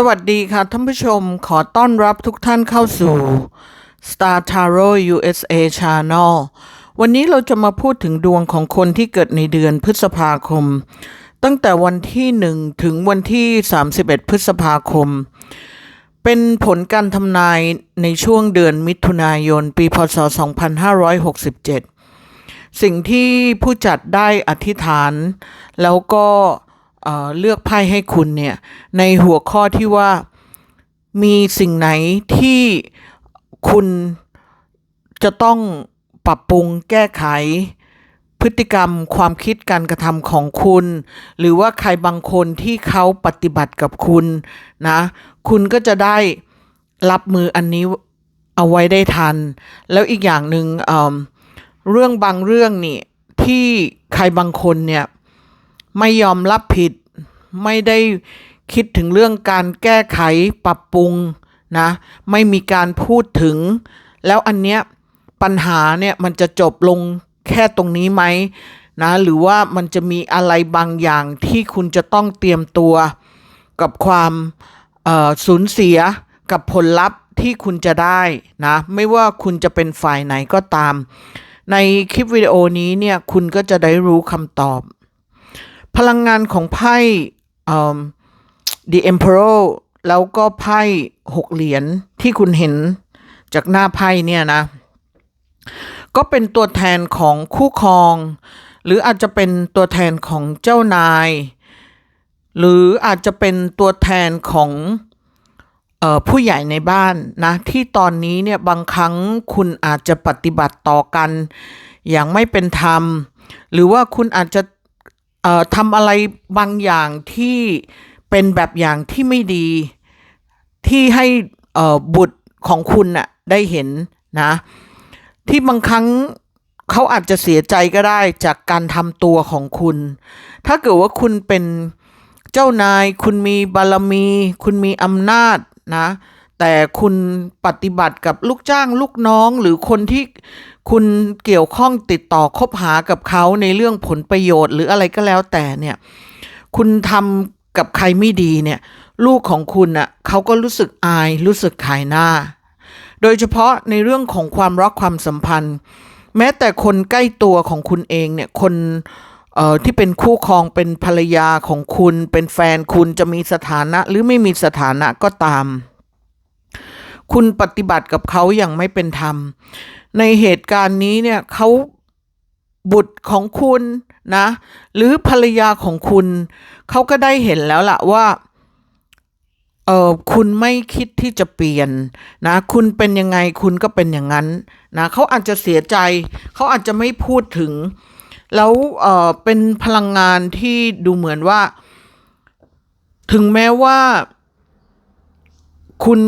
สวัสดีค่ะท่านผู้ชมขอต้อนรับทุกท่านเข้าสู่ Star Tarot USA Channel วันนี้เราจะมาพูดถึงดวงของคนที่เกิดในเดือนพฤษภาคม ตั้งแต่วันที่ 1 ถึงวันที่ 31 พฤษภาคม เป็นผลการทำนายในช่วงเดือนมิถุนายน ปีพศ 2567 สิ่งที่ผู้จัดได้อธิษฐาน แล้วก็ เเลือกไพ่ให้คุณเนี่ย ในหัวข้อที่ว่ามีสิ่งไหนที่คุณจะต้องปรับปรุงแก้ไขพฤติกรรมความคิดการกระทำของคุณ หรือว่าใครบางคนที่เขาปฏิบัติกับคุณนะ คุณก็จะได้รับมืออันนี้เอาไว้ได้ทัน แล้วอีกอย่างหนึ่งเเรื่องบางเรื่องนี่ที่ใครบางคนเนี่ย ไม่ยอมรับผิด ไม่ได้คิดถึงเรื่องการแก้ไขปรับปรุงนะไม่มีการพูดถึง แล้วอันเนี้ยปัญหาเนี่ยมันจะจบลงแค่ตรงนี้ไหมนะหรือว่ามันจะมีอะไรบางอย่างที่คุณจะต้องเตรียมตัว กับความสูญเสียกับผลลัพธ์ที่คุณจะได้นะไม่ว่าคุณจะเป็นฝ่ายไหนก็ตาม ในคลิปวิดีโอนี้เนี่ยคุณก็จะได้รู้คำตอบ พลังงานของไพ่ The Emperor แล้วก็ไพ่หกเหรียญที่คุณเห็นจากหน้าไพ่เนี่ยนะ ก็เป็นตัวแทนของคู่ครอง หรืออาจจะเป็นตัวแทนของเจ้านาย หรืออาจจะเป็นตัวแทนของออผู้ใหญ่ในบ้านนะ ที่ตอนนี้เนี่ยบางครั้งคุณอาจจะปฏิบัติต่อกัน อย่างไม่เป็นธรรม หรือว่าคุณอาจจะ ทำอะไรบางอย่างที่เป็นแบบอย่างที่ไม่ดี ที่ให้บุตรของคุณน่ะได้เห็นนะ ที่บางครั้งเขาอาจจะเสียใจก็ได้จากการทำตัวของคุณ ถ้าเกิดว่าคุณเป็นเจ้านาย คุณมีบารมี คุณมีอำนาจนะ แต่คุณปฏิบัติกับลูกจ้างลูกน้องหรือคนที่คุณเกี่ยวข้องติดต่อคบหากับเขาในเรื่องผลประโยชน์ หรืออะไรก็แล้วแต่เนี่ย คุณทำกับใครไม่ดีเนี่ย ลูกของคุณอะเขาก็รู้สึกอายรู้สึกขายหน้า โดยเฉพาะในเรื่องของความรักความสัมพันธ์ แม้แต่คนใกล้ตัวของคุณเองเนี่ยคนเอ่อที่เป็นคู่ครองเป็นภรรยาของคุณ เป็นแฟนคุณจะมีสถานะ หรือไม่มีสถานะก็ตาม คุณปฏิบัติกับเขาอย่างไม่เป็นธรรม ในเหตุการณ์นี้เนี่ยเขาบุตรของคุณนะ หรือภรรยาของคุณ เขาก็ได้เห็นแล้วล่ะว่าเออคุณไม่คิดที่จะเปลี่ยนนะ คุณเป็นยังไงคุณก็เป็นอย่างนั้นนะเขาอาจจะเสียใจ เขาอาจจะไม่พูดถึง แล้วเออเป็นพลังงานที่ดูเหมือนว่า ถึงแม้ว่า คุณ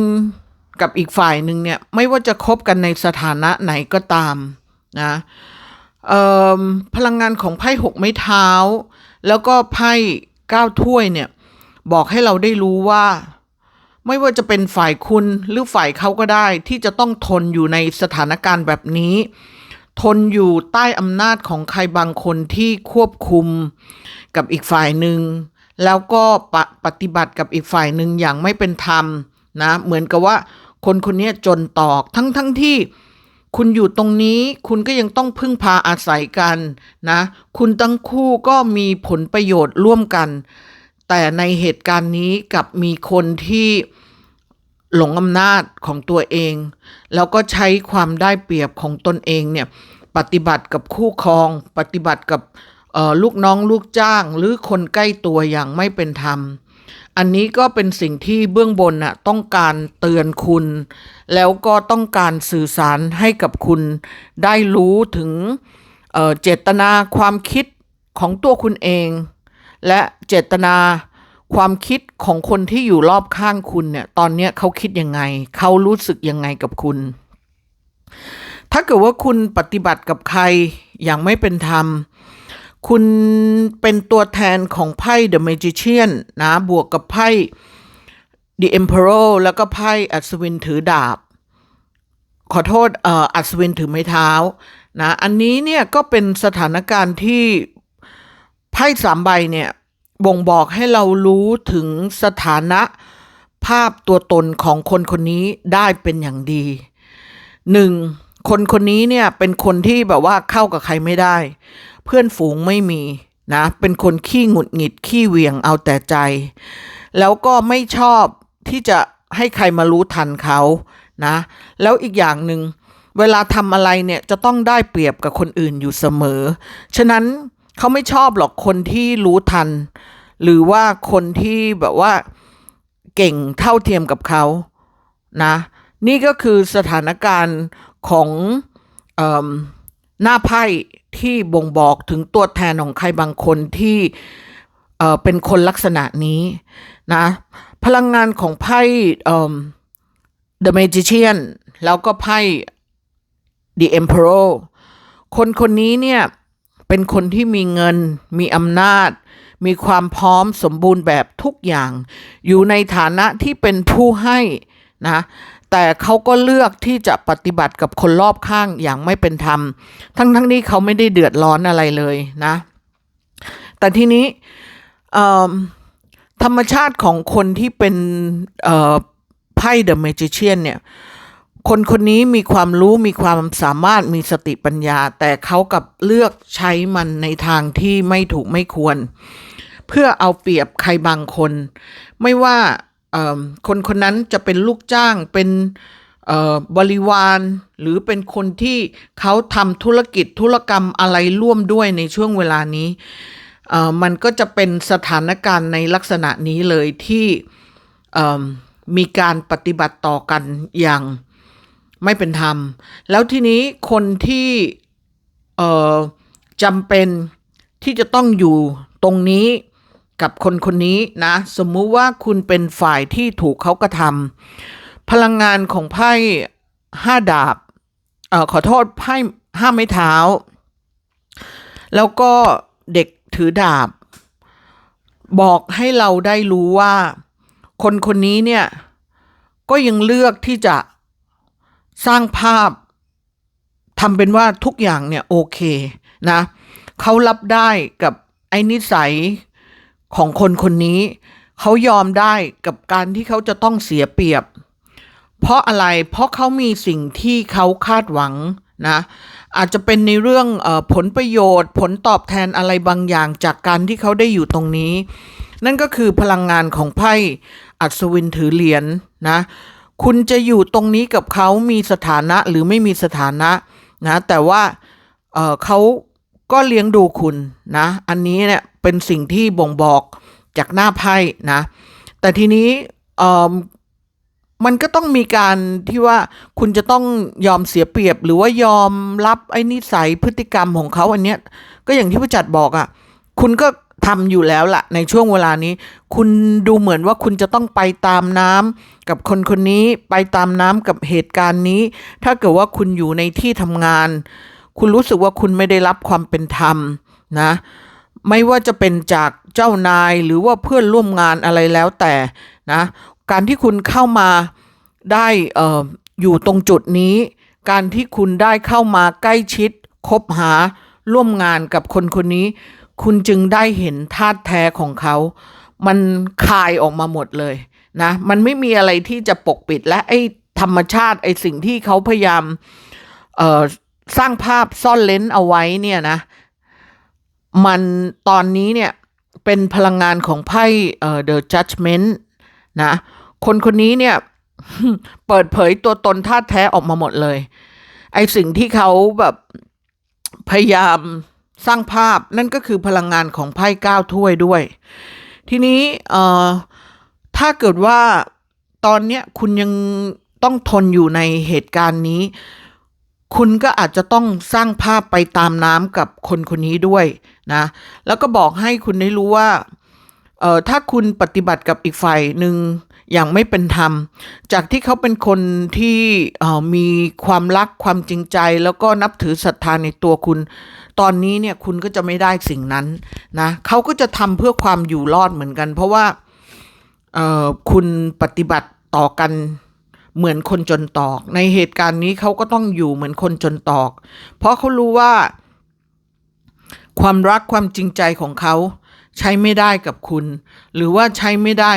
กับอีกฝ่ายหนึ่งเนี่ยไม่ว่าจะคบกันในสถานะไหนก็ตามนะพลังงานของไพ่หกไม้เท้า แล้วก็ไพ่เก้าถ้วยเนี่ยบอกให้เราได้รู้ว่า ไม่ว่าจะเป็นฝ่ายคุณหรือฝ่ายเขาก็ได้ ที่จะต้องทนอยู่ในสถานการณ์แบบนี้ ทนอยู่ใต้อำนาจของใครบางคนที่ควบคุมกับอีกฝ่ายหนึ่งแล้วก็ปปฏิบัติกับอีกฝ่ายหนึ่งอย่างไม่เป็นธรรมนะเหมือนกับว่า คนคนนี้จนตอกทั้งทั้งที่คุณอยู่ตรงนี้คุณก็ยังต้องพึ่งพาอาศัยกันนะ คุณทั้งคู่ก็มีผลประโยชน์ร่วมกัน แต่ในเหตุการณ์นี้กลับมีคนที่หลงอำนาจของตัวเอง แล้วก็ใช้ความได้เปรียบของตนเองเนี่ยปฏิบัติกับคู่ครอง ปฏิบัติกับลูกน้องลูกจ้าง หรือคนใกล้ตัวอย่างไม่เป็นธรรม อันนี้ก็เป็นสิ่งที่เบื้องบนน่ะต้องการเตือนคุณ แล้วก็ต้องการสื่อสารให้กับคุณได้รู้ถึงเเจตนาความคิดของตัวคุณเอง และเจตนาความคิดของคนที่อยู่รอบข้างคุณเนี่ยตอนนี้เขาคิดยังไง เขารู้สึกยังไงกับคุณ ถ้าเกิดว่าคุณปฏิบัติกับใครอย่างไม่เป็นธรรม คุณเป็นตัวแทนของไพ่ The Magician นะ บวกกับไพ่ The Emperor แล้วก็ไพ่อัศวินถือดาบ ขอโทษเอ่ออัศวินถือไม้เท้านะอันนี้เนี่ยก็เป็นสถานการณ์ที่ไพ่สามใบเนี่ยบ่งบอกให้เรารู้ถึงสถานะภภาพตัวตนของคนคนนี้ได้เป็นอย่างดีหนึ่งคนคนนี้เนี่ยเป็นคนที่แบบว่าเข้ากับใครไม่ได้ เพื่อนฝูงไม่มีนะ เป็นคนขี้หงุดหงิดขี้เหวียงเอาแต่ใจ แล้วก็ไม่ชอบที่จะให้ใครมารู้ทันเขานะ แล้วอีกอย่างหนึ่งเวลาทำอะไรเนี่ยจะต้องได้เปรียบกับคนอื่นอยู่เสมอ ฉะนั้นเขาไม่ชอบหรอกคนที่รู้ทัน หรือว่าคนที่แบบว่าเก่งเท่าเทียมกับเขานะ นี่ก็คือสถานการณ์ของอ หน้าไพ่ที่บ่งบอกถึงตัวแทนของใครบางคนที่เอ่อเป็นคนลักษณะนี้นะพลังงานของไพ่เอ่อ The Magician แล้วก็ไพ่ The Emperor คนคนนี้เนี่ยเป็นคนที่มีเงิน มีอำนาจ มีความพร้อมสมบูรณ์แบบทุกอย่าง อยู่ในฐานะที่เป็นผู้ให้นะ แต่เขาก็เลือกที่จะปฏิบัติกับคนรอบข้างอย่างไม่เป็นธรรม ทั้งทั้งนี้เขาไม่ได้เดือดร้อนอะไรเลยนะ แต่ทีนี้ธรรมชาติของคนที่เป็นเอ่อไพ่ The Magician เนี่ยคนคนนี้มีความรู้มีความสามารถมีสติปัญญา แต่เขากับเลือกใช้มันในทางที่ไม่ถูกไม่ควร เพื่อเอาเปรียบใครบางคน ไม่ว่า คนคนนั้นจะเป็นลูกจ้างเป็นบริวาร หรือเป็นคนที่เขาทำธุรกิจธุรกรรมอะไรร่วมด้วยในช่วงเวลานี้ มันก็จะเป็นสถานการณ์ในลักษณะนี้เลยที่มีการปฏิบัติต่อกันอย่างไม่เป็นธรรม แล้วทีนี้คนที่จำเป็นที่จะต้องอยู่ตรงนี้ กับคนคนนี้นะ สมมุติว่าคุณเป็นฝ่ายที่ถูกเขากระทำพลังงานของไพ่ห้าดาบเอ่อขอโทษไพ่ห้าไม้เท้า แล้วก็เด็กถือดาบ บอกให้เราได้รู้ว่า คนคนนี้เนี่ย ก็ยังเลือกที่จะสร้างภาพทำเป็นว่าทุกอย่างเนี่ยโอเคนะเขารับได้กับไอ้นิสัย ของคนคนนี้ เขายอมได้กับการที่เขาจะต้องเสียเปรียบ เพราะอะไรเพราะเขามีสิ่งที่เขาคาดหวังนะอาจจะเป็นในเรื่องอผลประโยชน์ ผลตอบแทนอะไรบางอย่างจากการที่เขาได้อยู่ตรงนี้ นั่นก็คือพลังงานของไพ่อัศวินถือเหรียญนะคุณจะอยู่ตรงนี้กับเขามีสถานะหรือไม่มีสถานะนะแต่ว่าเเขาก็เลี้ยงดูคุณนะ อันนี้เนี่ย เป็นสิ่งที่บ่งบอกจากหน้าไพ่นะ แต่ทีนี้มันก็ต้องมีการที่ว่าคุณจะต้องยอมเสียเปรียบ หรือว่ายอมรับไอ้นิสัยพฤติกรรมของเขาอันเนี้ยก็อย่างที่ผู้จัดบอกอะ่ะ คุณก็ทำอยู่แล้วล่ะ ในช่วงเวลานี้ คุณดูเหมือนว่าคุณจะต้องไปตามน้ำกับคนคนนี้ไปตามน้ำกับเหตุการณ์นี้ ถ้าเกิดว่าคุณอยู่ในที่ทำงาน คุณรู้สึกว่าคุณไม่ได้รับความเป็นธรรมนะ ไม่ว่าจะเป็นจากเจ้านายหรือว่าเพื่อนร่วมงานอะไรแล้วแต่นะการที่คุณเข้ามาได้เอ่ออยู่ตรงจุดนี้ การที่คุณได้เข้ามาใกล้ชิดคบหาร่วมงานกับคนคนนี้ คุณจึงได้เห็นธาตุแท้ของเขา มันคายออกมาหมดเลยนะมันไม่มีอะไรที่จะปกปิดและไอ้ธรรมชาติไอ้สิ่งที่เขาพยายามสร้างภาพซ่อนเลนเอาไว้เนี่ยนะ มันตอนนี้เนี่ย เป็นพลังงานของไพ่เอ่อ The Judgment นะ คนคนนี้เนี่ย เปิดเผยตัวตนท่าแท้ออกมาหมดเลย ไอสิ่งที่เขาแบบพยายามสร้างภาพนั่นก็คือพลังงานของไพ่ก้าถ้วยด้วย ทีนี้เอ่อถ้าเกิดว่าตอนเนี้ยคุณยังต้องทนอยู่ในเหตุการณ์นี้ คุณก็อาจจะต้องสร้างภาพไปตามน้ำกับคนคนนี้ด้วยนะ แล้วก็บอกให้คุณได้รู้ว่าเอ่อถ้าคุณปฏิบัติกับอีกฝ่ายหนึ่งอย่างไม่เป็นธรรม จากที่เขาเป็นคนที่มีความรักความจริงใจ แล้วก็นับถือศรัทธาในตัวคุณ ตอนนี้เนี่ยคุณก็จะไม่ได้สิ่งนั้นนะเขาก็จะทำเพื่อความอยู่รอดเหมือนกัน เพราะว่าคุณปฏิบัติต่อกัน เหมือนคนจนตอก ในเหตุการณ์นี้เขาก็ต้องอยู่เหมือนคนจนตอก เพราะเขารู้ว่า ความรักความจริงใจของเขาใช้ไม่ได้กับคุณ หรือว่าใช้ไม่ได้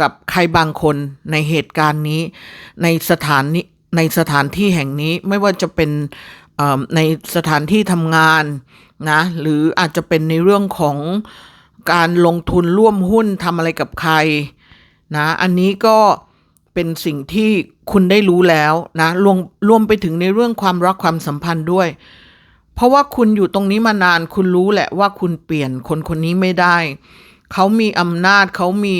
กับใครบางคนในเหตุการณ์นี้ ในสถานนี้ในสถานที่แห่งนี้ไม่ว่าจะเป็นในสถานที่ทำงานนะหรืออาจจะเป็นในเรื่องของการลงทุนร่วมหุ้นทำอะไรกับใครนะอันนี้ก็ เป็นสิ่งที่คุณได้รู้แล้วนะรวมรวมไปถึงในเรื่องความรักความสัมพันธ์ด้วย เพราะว่าคุณอยู่ตรงนี้มานาน คุณรู้แหละว่าคุณเปลี่ยนคนคนนี้ไม่ได้ เขามีอำนาจเขามี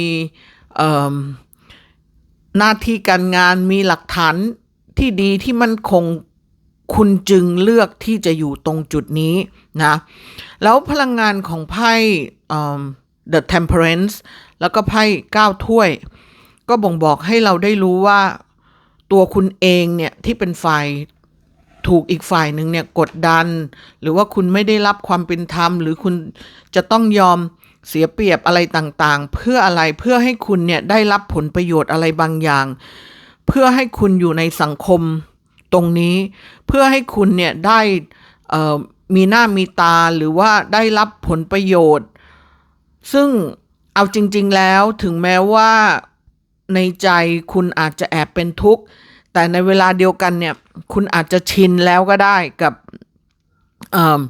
หน้าที่การงานมีหลักฐานที่ดีที่มั่นคงคุณจึงเลือกที่จะอยู่ตรงจุดนี้นะ แล้วพลังงานของไพ่ The Temperance แล้วก็ไพ่เก้าถ้วย ก็บ่งบอกให้เราได้รู้ว่า ตัวคุณเองเนี่ยที่เป็นฝ่ายถูกอีกฝ่ายหนึ่งเนี่ยกดดัน หรือว่าคุณไม่ได้รับความเป็นธรรม หรือคุณจะต้องยอมเสียเปรียบอะไรต่างๆ เพื่ออะไรเพื่อให้คุณเนี่ยได้รับผลประโยชน์อะไรบางอย่าง เพื่อให้คุณอยู่ในสังคมตรงนี้ เพื่อให้คุณเนี่ยได้มีหน้ามีตาหรือว่าได้รับผลประโยชน์ ซึ่งเอาจริง ๆแล้วถึงแม้ว่า ในใจคุณอาจจะแอบเป็นทุกข์ แต่ในเวลาเดียวกันเนี่ย คุณอาจจะชินแล้วก็ได้กับเอิ่ม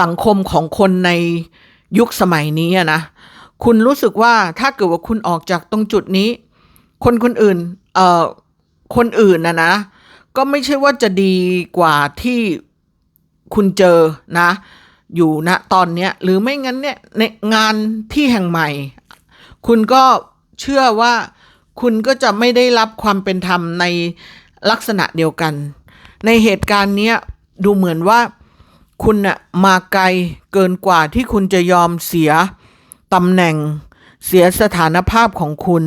สังคมของคนในยุคสมัยนี้นะ คุณรู้สึกว่าถ้าเกิดว่าคุณออกจากตรงจุดนี้ คนคนอื่น เอ่อ คนอื่นนะนะ ก็ไม่ใช่ว่าจะดีกว่าที่คุณเจอนะ อยู่ณตอนเนี้ย หรือไม่งั้นเนี่ยในงานที่แห่งใหม่ คุณก็เชื่อว่า คุณก็จะไม่ได้รับความเป็นธรรมในลักษณะเดียวกัน ในเหตุการณ์นี้ดูเหมือนว่าคุณน่ะมาไกลเกินกว่าที่คุณจะยอมเสียตำแหน่ง เสียสถานภาพของคุณ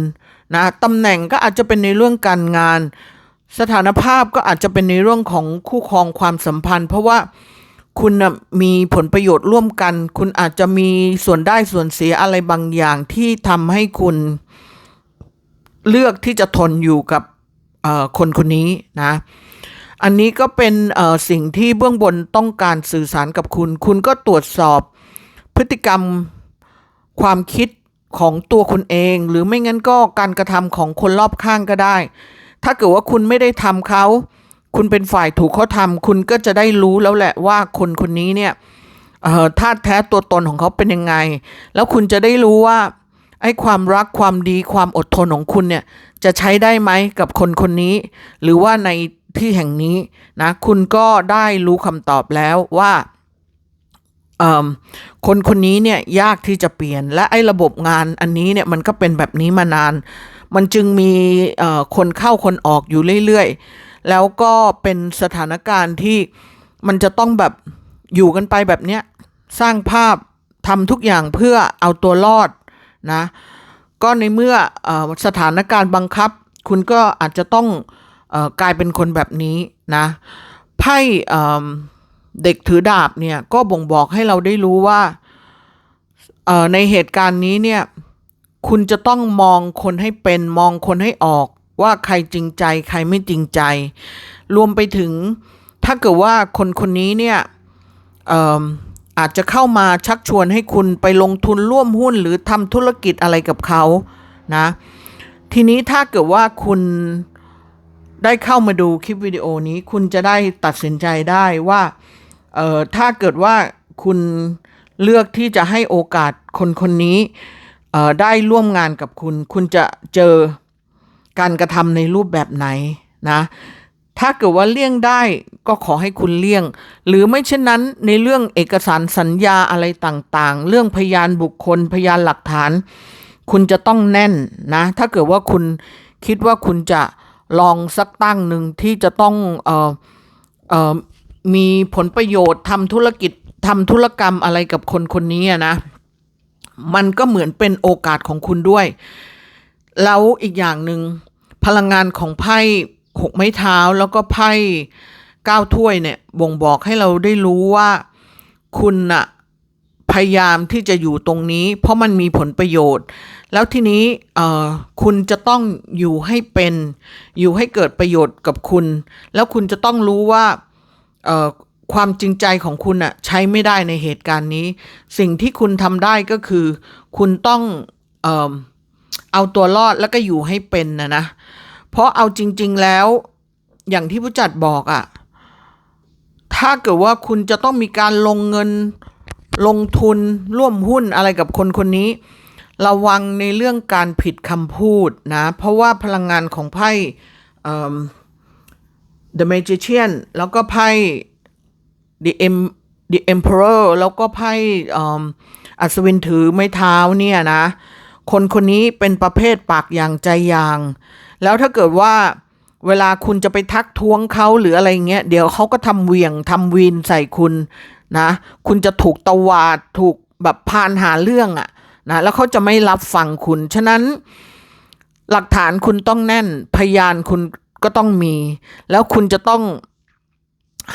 นะตำแหน่งก็อาจจะเป็นในเรื่องการงาน สถานภาพก็อาจจะเป็นในเรื่องของคู่ครองความสัมพันธ์ เพราะว่าคุณนะมีผลประโยชน์ร่วมกัน คุณอาจจะมีส่วนได้ส่วนเสียอะไรบางอย่างที่ทำให้คุณ เลือกที่จะทนอยู่กับคนคนนี้นะ อันนี้ก็เป็นสิ่งที่เบื้องบนต้องการสื่อสารกับคุณ คุณก็ตรวจสอบพฤติกรรมความคิดของตัวคุณเอง หรือไม่งั้นก็การกระทำของคนรอบข้างก็ได้ ถ้าเกิดว่าคุณไม่ได้ทำเขา คุณเป็นฝ่ายถูกเขาทำคุณก็จะได้รู้แล้วแหละว่าคนคนนี้เนี่ยธาตุแท้ตัวตนของเขาเป็นยังไง แล้วคุณจะได้รู้ว่า ไอ้ความรักความดีความอดทนของคุณเนี่ยจะใช้ได้ไหมกับคนคนนี้ หรือว่าในที่แห่งนี้นะคุณก็ได้รู้คำตอบแล้วว่าเออคนคนนี้เนี่ยยากที่จะเปลี่ยนและไอ้ระบบงานอันนี้เนี่ยมันก็เป็นแบบนี้มานาน มันจึงมีคนเข้าคนออกอยู่เรื่อยๆ แล้วก็เป็นสถานการณ์ที่มันจะต้องแบบอยู่กันไปแบบเนี้ยสร้างภาพทำทุกอย่างเพื่อเอาตัวรอด นะ ก็ในเมื่ออสถานการณ์บังคับ คุณก็อาจจะต้องกลายเป็นคนแบบนี้นะไพ่เด็กถือดาบเนี่ยก็บ่งบอกให้เราได้รู้ว่าในเหตุการณ์นี้เนี่ยคุณจะต้องมองคนให้เป็นมองคนให้ออกว่าใครจริงใจใครไม่จริงใจ รวมไปถึงถ้าเกิดว่าคนคนนี้เนี่ย อาจจะเข้ามาชักชวนให้คุณไปลงทุนร่วมหุ้นหรือทำธุรกิจอะไรกับเขานะ ทีนี้ถ้าเกิดว่าคุณได้เข้ามาดูคลิปวิดีโอนี้ คุณจะได้ตัดสินใจได้ว่าเอ่อถ้าเกิดว่าคุณเลือกที่จะให้โอกาสคนคนนี้เอ่อได้ร่วมงานกับคุณ คุณจะเจอการกระทำในรูปแบบไหนนะ ถ้าเกิดว่าเลี่ยงได้ก็ขอให้คุณเลี่ยง หรือไม่เช่นนั้นในเรื่องเอกสารสัญญาอะไรต่างๆ เรื่องพยานบุคคลพยานหลักฐาน คุณจะต้องแน่นนะ ถ้าเกิดว่าคุณคิดว่าคุณจะลองสักตั้งหนึ่งที่จะต้องเออเออมีผลประโยชน์ทำธุรกิจทำธุรกรรมอะไรกับคนคนนี้นะ มันก็เหมือนเป็นโอกาสของคุณด้วย แล้วอีกอย่างหนึ่งพลังงานของไพ่ หกไม้เท้าแล้วก็ไพ่เก้าถ้วยเนี่ยบ่งบอกให้เราได้รู้ว่าคุณน่ะพยายามที่จะอยู่ตรงนี้ เพราะมันมีผลประโยชน์ แล้วทีนี้คุณจะต้องอยู่ให้เป็น อยู่ให้เกิดประโยชน์กับคุณ แล้วคุณจะต้องรู้ว่าความจริงใจของคุณอะใช้ไม่ได้ในเหตุการณ์นี้ สิ่งที่คุณทำได้ก็คือ คุณต้องเออเอาตัวรอดแล้วก็อยู่ให้เป็นนะนะ เพราะเอาจริง ๆแล้ว อย่างที่ผู้จัดบอกอะ่ะ ถ้าเกิดว่าคุณจะต้องมีการลงเงินลงทุนร่วมหุ้นอะไรกับคนคนนี้ ระวังในเรื่องการผิดคำพูดนะ เพราะว่าพลังงานของไพ่ The Magician แล้วก็ไพ่ The em The Emperor แล้วก็ไพ่อัศวินถือไม้เท้าเนี่ยนะ คนคนนี้เป็นประเภทปากอย่างใจอย่าง แล้วถ้าเกิดว่าเวลาคุณจะไปทักท้วงเขาหรืออะไรเงี้ยเดี๋ยวเขาก็ทำเวียงทำวีนใส่คุณนะ คุณจะถูกตวาดถูกแบบพานหาเรื่องอะนะแล้วเขาจะไม่รับฟังคุณ ฉะนั้นหลักฐานคุณต้องแน่นพยานคุณก็ต้องมี แล้วคุณจะต้อง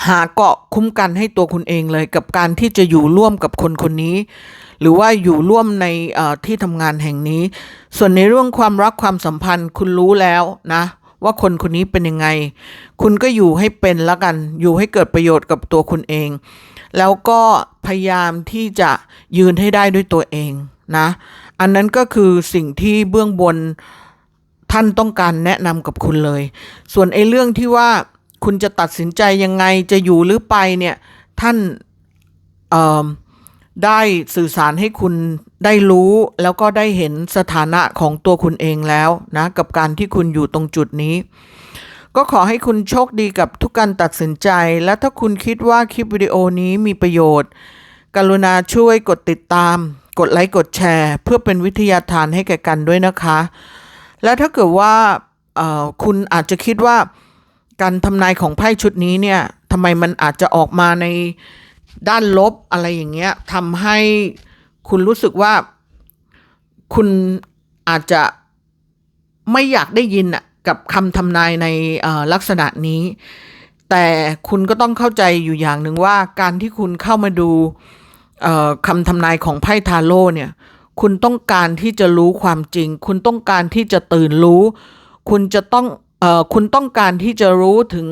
หาเกาะคุ้มกันให้ตัวคุณเองเลย กับการที่จะอยู่ร่วมกับคนคนนี้ หรือว่าอยู่ร่วมในที่ทำงานแห่งนี้ ส่วนในเรื่องความรักความสัมพันธ์คุณรู้แล้วนะว่าคนคนนี้เป็นยังไง คุณก็อยู่ให้เป็นล้วกัน อยู่ให้เกิดประโยชน์กับตัวคุณเอง แล้วก็พยายามที่จะยืนให้ได้ด้วยตัวเองนะ อันนั้นก็คือสิ่งที่เบื้องบนท่านต้องการแนะนำกับคุณเลย ส่วนไอ้เรื่องที่ว่า คุณจะตัดสินใจยังไงจะอยู่หรือไปเนี่ย ท่านได้สื่อสารให้คุณได้รู้แล้วก็ได้เห็นสถานะของตัวคุณเองแล้วนะ กับการที่คุณอยู่ตรงจุดนี้ ก็ขอให้คุณโชคดีกับทุกการตัดสินใจ และถ้าคุณคิดว่าคลิปวิดีโอนี้มีประโยชน์ กรุณาช่วยกดติดตาม กดไลค์กดแชร์ เพื่อเป็นวิทยาทานให้แก่กันด้วยนะคะ และถ้าเกิดว่าคุณอาจจะคิดว่า การทำนายของไพ่ชุดนี้เนี่ยทำไมมันอาจจะออกมาในด้านลบอะไรอย่างเงี้ยทำให้คุณรู้สึกว่าคุณอาจจะไม่อยากได้ยินอะกับคำทำนายในลักษณะนี้ แต่คุณก็ต้องเข้าใจอยู่อย่างหนึ่งว่าการที่คุณเข้ามาดูคำทำนายของไพ่ทาโร่เนี่ย คุณต้องการที่จะรู้ความจริง คุณต้องการที่จะตื่นรู้ คุณจะต้อง คุณต้องการที่จะรู้ถึง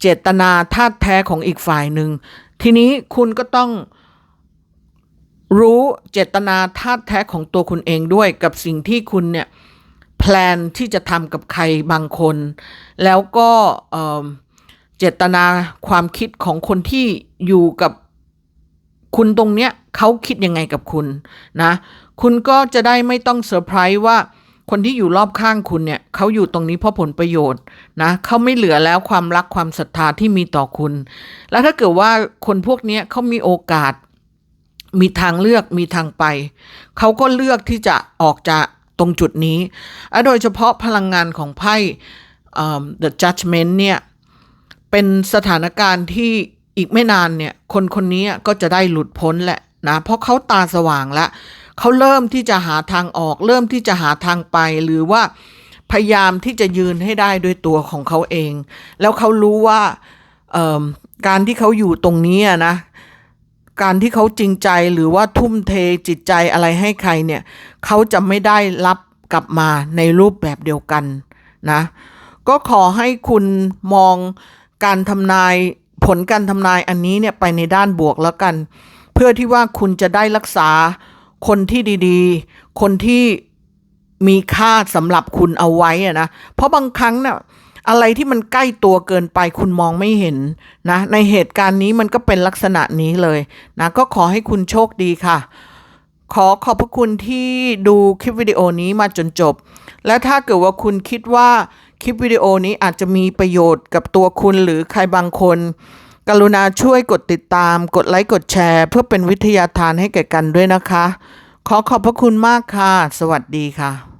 เจตนาธาตุแท้ของอีกฝ่ายหนึ่ง ทีนี้คุณก็ต้องรู้เจตนาธาตุแท้ของตัวคุณเองด้วยกับสิ่งที่คุณเนี่ยแพลนที่จะทำกับใครบางคน แล้วก็เอ่อเจตนาความคิดของคนที่อยู่กับคุณตรงเนี้ยเขาคิดยังไงกับคุณนะ คุณก็จะได้ไม่ต้องเซอร์ไพรส์ว่า คนที่อยู่รอบข้างคุณเนี่ยเขาอยู่ตรงนี้เพราะผลประโยชน์นะเขาไม่เหลือแล้วความรักความศรัทธาที่มีต่อคุณ แล้วถ้าเกิดว่าคนพวกนี้เขามีโอกาส มีทางเลือกมีทางไป เขาก็เลือกที่จะออกจากตรงจุดนี้และโดยเฉพาะพลังงานของไพ่ The Judgment เนี่ยเป็นสถานการณ์ที่อีกไม่นานเนี่ยคนคนนี้ก็จะได้หลุดพ้นแหละนะเพราะเขาตาสว่างแล้ว เขาเริ่มที่จะหาทางออก เริ่มที่จะหาทางไปหรือว่าพยายามที่จะยืนให้ได้ด้วยตัวของเขาเอง แล้วเขารู้ว่าการที่เขาอยู่ตรงนี้นะการที่เขาจริงใจหรือว่าทุ่มเทจิตใจอะไรให้ใครเนี่ยเขาจะไม่ได้รับกลับมาในรูปแบบเดียวกันนะก็ขอให้คุณมองการทำนายผลการทำนายอันนี้เนี่ยไปในด้านบวกแล้วกัน เพื่อที่ว่าคุณจะได้รักษา คนที่ดีๆ คนที่มีค่าสำหรับคุณเอาไว้อะนะ เพราะบางครั้งเนี่ยอะไรที่มันใกล้ตัวเกินไปคุณมองไม่เห็นนะ ในเหตุการณ์นี้มันก็เป็นลักษณะนี้เลยนะก็ขอให้คุณโชคดีค่ะ ขอขอบพระคุณที่ดูคลิปวิดีโอนี้มาจนจบ และถ้าเกิดว่าคุณคิดว่าคลิปวิดีโอนี้อาจจะมีประโยชน์กับตัวคุณหรือใครบางคน กรุณาช่วยกดติดตาม กดไลค์ กดแชร์ เพื่อเป็นวิทยาทานให้แก่กันด้วยนะคะ ขอขอบพระคุณมากค่ะ สวัสดีค่ะ